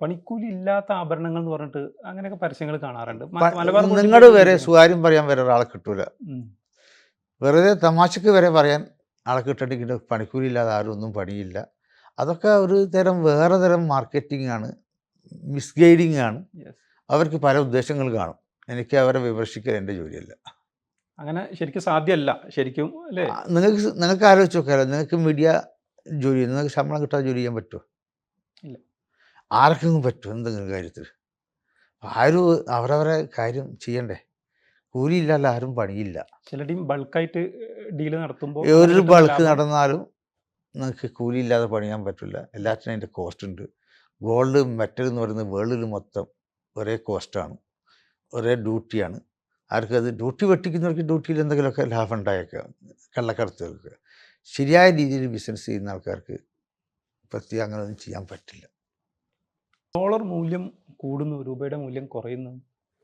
പണിക്കൂലി ഇല്ലാത്ത ആഭരണങ്ങൾ എന്ന് പറഞ്ഞിട്ട് അങ്ങനെയൊക്കെ പരസ്യങ്ങൾ കാണാറുണ്ട്. നിങ്ങളുടെ വരെ സുകാര്യം പറയാൻ വരെ ഒരാളെ കിട്ടൂല. വെറുതെ തമാശക്ക് വരെ പറയാൻ ആളെ കിട്ടണമെങ്കിൽ പണിക്കൂലി ഇല്ലാതെ ആരും ഒന്നും പണിയില്ല. അതൊക്കെ ഒരു തരം വേറെ തരം മാർക്കറ്റിംഗ് ആണ് മിസ്ഗൈഡിങ് ആണ്. അവർക്ക് പല ഉദ്ദേശങ്ങൾ കാണും. എനിക്ക് അവരെ വിമർശിക്കൽ എന്റെ ജോലിയല്ല. അങ്ങനെ ശരിക്കും സാധ്യമല്ല. ശരിക്കും അല്ലേ? നിങ്ങൾക്ക് നിങ്ങൾക്ക് ആലോചിച്ച് നോക്കാമല്ലോ നിങ്ങൾക്ക് മീഡിയ ജോലി. നിങ്ങൾക്ക് ശമ്പളം കിട്ടാതെ ജോലി ചെയ്യാൻ പറ്റുമോ ഇല്ല. ആർക്കെങ്കിലും പറ്റും എന്തെങ്കിലും കാര്യത്തിൽ ആരും അവരവരെ കാര്യം ചെയ്യണ്ടേ? കൂലിയില്ലാതെ ആരും പണിയില്ല. ചില ടീം ബൾക്കായിട്ട് ഡീൽ നടത്തുമ്പോൾ ഒരു ബൾക്ക് നടന്നാലും നിങ്ങൾക്ക് കൂലിയില്ലാതെ പണിയാൻ പറ്റില്ല. എല്ലാത്തിനും അതിന്റെ കോസ്റ്റ് ഉണ്ട്. ഗോൾഡ് മെറ്റൽ എന്ന് പറയുന്നത് വേൾഡിൽ മൊത്തം ഒരേ കോസ്റ്റാണ് ഒരേ ഡ്യൂട്ടിയാണ് ആർക്കത് ഡ്യൂട്ടി വെട്ടിക്കുന്നവർക്ക് ഡ്യൂട്ടിയിൽ എന്തെങ്കിലുമൊക്കെ ലാഭം ഉണ്ടായേക്കാം. കള്ളക്കടത്തുകൾക്ക്. ശരിയായ രീതിയിൽ ബിസിനസ് ചെയ്യുന്ന ആൾക്കാർക്ക് പ്രത്യേകം അങ്ങനെ ഒന്നും ചെയ്യാൻ പറ്റില്ല. ഡോളർ മൂല്യം കൂടുന്നു രൂപയുടെ മൂല്യം കുറയുന്നു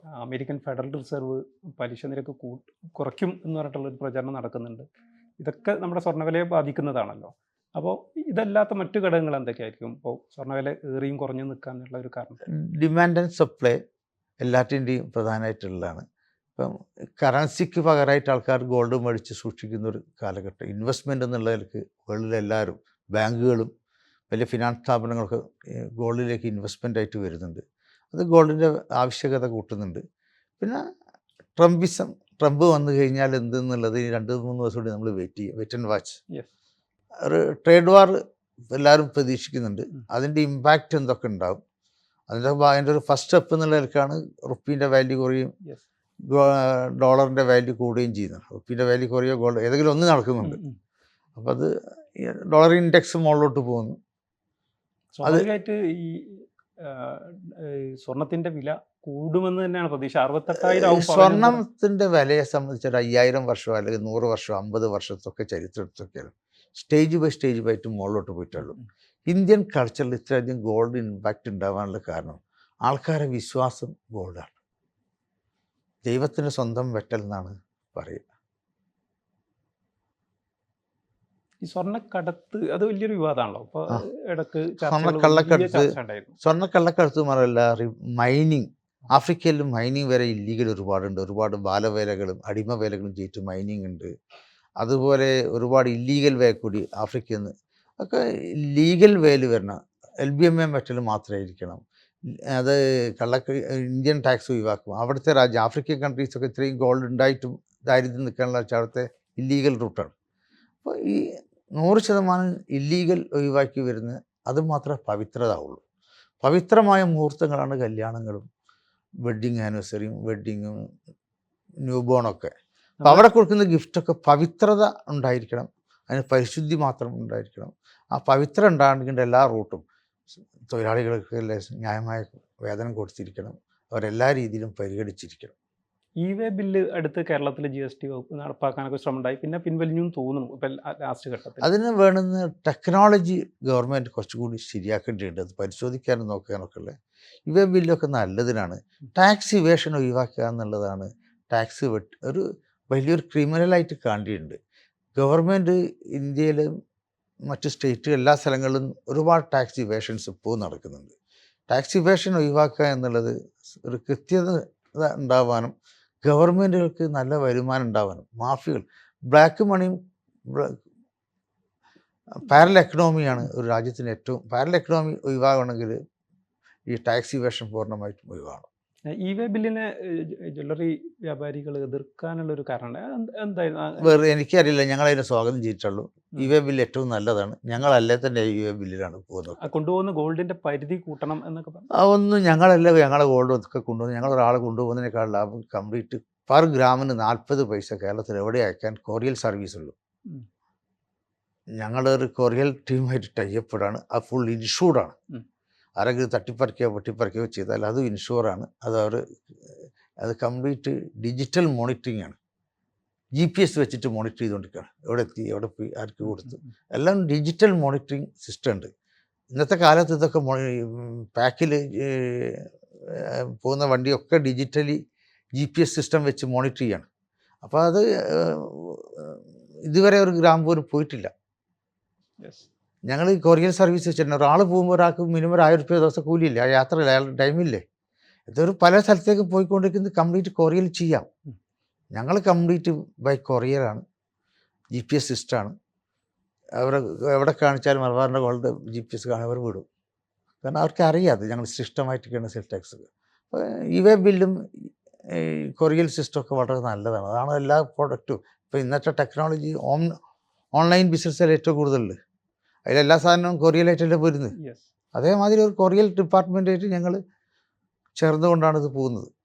അമേരിക്കൻ ഫെഡറൽ റിസർവ് പലിശ നിരക്ക് കുറയ്ക്കും എന്ന് പറഞ്ഞിട്ടുള്ള ഒരു പ്രചരണം നടക്കുന്നുണ്ട്. ഇതൊക്കെ നമ്മുടെ സ്വർണവിലയെ ബാധിക്കുന്നതാണല്ലോ. അപ്പോൾ ഇതല്ലാത്ത മറ്റു ഘടകങ്ങൾ എന്തൊക്കെയായിരിക്കും? ഇപ്പോൾ സ്വർണവില ഏറിയും കുറഞ്ഞു നിൽക്കാനുള്ള ഒരു കാരണം ഡിമാൻഡ് ആൻഡ് സപ്ലൈ എല്ലാറ്റിന്റെയും പ്രധാനമായിട്ടുള്ളതാണ്. ഇപ്പം കറൻസിക്ക് പകരമായിട്ട് ആൾക്കാർ ഗോൾഡ് മേടിച്ച് സൂക്ഷിക്കുന്ന ഒരു കാലഘട്ടം ഇൻവെസ്റ്റ്മെന്റ് എന്നുള്ളതിലേക്ക് വേൾഡിലെല്ലാവരും ബാങ്കുകളും വലിയ ഫിനാൻസ് സ്ഥാപനങ്ങൾക്ക് ഗോൾഡിലേക്ക് ഇൻവെസ്റ്റ്മെന്റ് ആയിട്ട് വരുന്നുണ്ട്. അത് ഗോൾഡിന്റെ ആവശ്യകത കൂട്ടുന്നുണ്ട്. പിന്നെ ട്രംപിസം ട്രംപ് വന്നു കഴിഞ്ഞാൽ എന്തെന്നുള്ളത് ഈ രണ്ട് മൂന്ന് ദിവസം കൂടി നമ്മൾ വെയിറ്റ് ചെയ്യും. വെയിറ്റ് ആൻഡ് വാച്ച് ഒരു ട്രേഡ് വാർ എല്ലാവരും പ്രതീക്ഷിക്കുന്നുണ്ട്. അതിന്റെ ഇമ്പാക്റ്റ് എന്തൊക്കെ ഉണ്ടാവും? അതിന്റെ അതിന്റെ ഒരു ഫസ്റ്റ് സ്റ്റെപ്പ് എന്നുള്ള നിലക്കാണ് റുപ്പീന്റെ വാല്യൂ കുറയും ഡോളറിന്റെ വാല്യൂ കൂടുകയും ചെയ്യുന്നത്. റുപ്പീന്റെ വാല്യൂ കുറയോ ഗോൾഡ് ഏതെങ്കിലും ഒന്ന് നടക്കുന്നുണ്ട്. അപ്പോൾ അത് ഡോളർ ഇൻഡെക്സ് മുകളിലോട്ട് പോകുന്നു. സ്വാഭാവികമായിട്ട് ഈ സ്വർണത്തിന്റെ വില കൂടുമെന്ന് തന്നെയാണ് പ്രതീക്ഷ. അറുപത്തെട്ടായിരം സ്വർണത്തിന്റെ വിലയെ സംബന്ധിച്ച് ഒരു അയ്യായിരം വർഷം അല്ലെങ്കിൽ നൂറ് വർഷം അമ്പത് വർഷത്തൊക്കെ ചരിത്രം എടുത്തൊക്കെയാണ് സ്റ്റേജ് ബൈ സ്റ്റേജ് ബൈറ്റ് മുകളിലോട്ട് പോയിട്ടുള്ളൂ. ഇന്ത്യൻ കൾച്ചറിൽ ഇത്രയധികം ഗോൾഡ് ഇമ്പാക്റ്റ് ഉണ്ടാവാനുള്ള കാരണം ആൾക്കാരുടെ വിശ്വാസം ഗോൾഡാണ് ദൈവത്തിന് സ്വന്തം വെട്ടൽ എന്നാണ് പറയുക. ഈ സ്വർണക്കടത്ത് അത് വലിയൊരു വിവാദമാണല്ലോ. അപ്പൊ. ഇടയ്ക്ക് സ്വർണക്കള്ളക്കടത്ത് സ്വർണക്കള്ളക്കടത്ത് മാത്രമല്ല മൈനിങ് ആഫ്രിക്കയിലും മൈനിങ് വരെ ഇല്ലീഗൽ ഒരുപാടുണ്ട്. ഒരുപാട് ബാലവേലകളും അടിമവേലകളും ചെയ്തിട്ട് മൈനിങ് ഉണ്ട്. അതുപോലെ ഒരുപാട് ഇല്ലീഗൽ വേ കൂടി ആഫ്രിക്കയിൽ നിന്ന് ഒക്കെ ലീഗൽ വേൽ വരണം L B M M metal മാത്രമായിരിക്കണം. അത് കള്ളക്ക ഇന്ത്യൻ ടാക്സ് ഒഴിവാക്കും. അവിടുത്തെ രാജ്യം ആഫ്രിക്കൻ കൺട്രീസൊക്കെ ഇത്രയും ഗോൾഡ് ഉണ്ടായിട്ടും ദാരിദ്ര്യം നിൽക്കാനുള്ള അവിടുത്തെ ഇല്ലീഗൽ റൂട്ടാണ് അപ്പോൾ ഈ നൂറ് ശതമാനം ഇല്ലീഗൽ ഒഴിവാക്കി വരുന്നത് അത് മാത്രമേ പവിത്രത ഉള്ളൂ പവിത്രമായ മുഹൂർത്തങ്ങളാണ് കല്യാണങ്ങളും വെഡ്ഡിങ് ആനിവേഴ്സറിയും വെഡ്ഡിങ്ങും ന്യൂ ബോണൊക്കെ അപ്പം അവിടെ കൊടുക്കുന്ന ഗിഫ്റ്റൊക്കെ പവിത്രത ഉണ്ടായിരിക്കണം. അതിന് പരിശുദ്ധി മാത്രം ഉണ്ടായിരിക്കണം. ആ പവിത്രം ഉണ്ടാകേണ്ട എല്ലാ റൂട്ടും തൊഴിലാളികൾക്ക് ന്യായമായ വേതനം കൊടുത്തിരിക്കണം. അവരെല്ലാ രീതിയിലും പരിഗണിച്ചിരിക്കണം. ഇ വേ ബില്ല് അടുത്ത് കേരളത്തിൽ ജി എസ് ടി വകുപ്പ് നടപ്പാക്കാനൊക്കെ ശ്രമം ഉണ്ടായി പിന്നെ പിൻവലിഞ്ഞു തോന്നുന്നു. ഇപ്പം ലാസ്റ്റ് ഘട്ടത്തിൽ. അതിന് വേണ്ടുന്ന ടെക്നോളജി ഗവൺമെന്റ് കുറച്ചുകൂടി ശരിയാക്കേണ്ടതുണ്ട് അത് പരിശോധിക്കാനും നോക്കാനൊക്കെ ഉള്ളത് ഇ വേ ബില്ലൊക്കെ നല്ലതിനാണ്. ടാക്സ് ഇവേഷൻ ഒഴിവാക്കുക എന്നുള്ളതാണ്. ടാക്സ് വെട്ട് ഒരു വലിയൊരു ക്രിമിനലായിട്ട് കാണേണ്ടിയിട്ടുണ്ട് ഗവൺമെന്റ് ഇന്ത്യയിലും മറ്റ് സ്റ്റേറ്റ് എല്ലാ സ്ഥലങ്ങളിലും ഒരുപാട് ടാക്സ് ഇവേഷൻസ് ഇപ്പോൾ നടക്കുന്നുണ്ട്. ടാക്സ് ഇവേഷൻ ഒഴിവാക്കുക എന്നുള്ളത് ഒരു കൃത്യത ഉണ്ടാവാനും ഗവൺമെന്റുകൾക്ക് നല്ല വരുമാനം ഉണ്ടാവാനും മാഫിയകൾ. ബ്ലാക്ക് മണിയും പാരൽ എക്കണോമിയാണ് ഒരു രാജ്യത്തിന് ഏറ്റവും പാരൽ എക്കണോമി ഒഴിവാകണമെങ്കിൽ ഈ ടാക്സി വേഷം പൂർണമായിട്ടും ഒഴിവാകണം. ഇ വേ ബില്ലിനെ ജ്വല്ലറി വ്യാപാരികൾ എതിർക്കാനുള്ള ഒരു കാരണം എന്ത്- എന്തായിരുന്നു വേറെ എനിക്കറിയില്ല. ഞങ്ങൾ അതിനെ സ്വാഗതം ചെയ്തിട്ടുള്ളൂ. ഇ വേ ബില്ല് ഏറ്റവും നല്ലതാണ്. ഞങ്ങളല്ലേ തന്നെ ഇ വേ ബില്ലിലാണ് പോകുന്നത്. കൊണ്ടുപോകുന്ന ഗോൾഡിന്റെ പരിധി കൂട്ടണം എന്നൊക്കെ പറഞ്ഞു അതൊന്നും ഞങ്ങളല്ല ഞങ്ങളെ ഗോൾഡ് ഒക്കെ കൊണ്ടുപോകുന്നത്. ഞങ്ങൾ ഒരാളെ കൊണ്ടുപോകുന്നതിനേക്കാൾ ലാഭം കംപ്ലീറ്റ് പെർ ഗ്രാമിന് നാൽപ്പത് പൈസ കേരളത്തിൽ എവിടെ അയക്കാൻ കൊറിയൽ സർവീസ് ഉള്ളൂ. ഞങ്ങളൊരു കൊറിയൽ ടീമായിട്ട് ടൈപ്പടാണ് അത് ഫുൾ ഇൻഷൂർഡാണ്. ആരെങ്കിലും തട്ടിപ്പറിക്കുകയോ പൊട്ടിപ്പറിക്കുകയോ ചെയ്താൽ അതും ഇൻഷുറാണ്. അത് അവർ അത് കംപ്ലീറ്റ് ഡിജിറ്റൽ മോണിറ്ററിംഗ് ആണ് ജി പി എസ് വെച്ചിട്ട് മോണിറ്റർ ചെയ്തുകൊണ്ടിരിക്കുകയാണ്. എവിടെ എത്തി എവിടെ പോയി ആർക്ക് കൊടുത്തു. എല്ലാം ഡിജിറ്റൽ മോണിറ്ററിങ് സിസ്റ്റം ഉണ്ട്. ഇന്നത്തെ കാലത്ത് ഇതൊക്കെ പാക്കിൽ പോകുന്ന വണ്ടിയൊക്കെ digitally G P S system വെച്ച് മോണിറ്റർ ചെയ്യാണ്. അപ്പോൾ അത് ഇതുവരെ ഒരു ഗ്രാമം പോലും പോയിട്ടില്ല. Yes. ഞങ്ങൾ കൊറിയർ സർവീസ് വെച്ചിട്ടുണ്ട്. ഒരാൾ പോകുമ്പോൾ ഒരാൾക്ക് മിനിമം ഒരു ആയിരം റുപ്യ ദിവസം കൂലിയില്ല. ആ യാത്രയില്ല. അയാളുടെ ടൈമില്ലേ ഇതൊരു പല സ്ഥലത്തേക്ക് പോയിക്കൊണ്ടിരിക്കുന്നത് കംപ്ലീറ്റ് കൊറിയയിൽ ചെയ്യാം. ഞങ്ങൾ കംപ്ലീറ്റ് ബൈ കൊറിയറാണ് ജി പി എസ് സിസ്റ്റമാണ് അവരെ എവിടെ കാണിച്ചാലും മലബാറിന്റെ ഗോൾഡ് ജി പി എസ് കാണുന്നവർ വിടും. കാരണം അവർക്ക് അറിയാതെ ഞങ്ങൾ സിസ്റ്റമായിട്ടൊക്കെയാണ് സെൽ ടാക്സ് അപ്പോൾ വേ ബില്ലും കൊറിയൽ സിസ്റ്റമൊക്കെ വളരെ നല്ലതാണ്. അതാണ് എല്ലാ പ്രോഡക്റ്റും ഇപ്പോൾ ഇന്നത്തെ ടെക്നോളജി ഓൺ ഓൺലൈൻ ബിസിനസ്സിൽ ഏറ്റവും കൂടുതലുണ്ട് അതിലെല്ലാ സാധനവും കൊറിയലായിട്ടല്ലേ വരുന്നത് യെസ് അതേമാതിരി ഒരു കൊറിയൽ ഡിപ്പാർട്ട്മെന്റായിട്ട് ഞങ്ങൾ ചേർന്നുകൊണ്ടാണ് ഇത് പോകുന്നത്.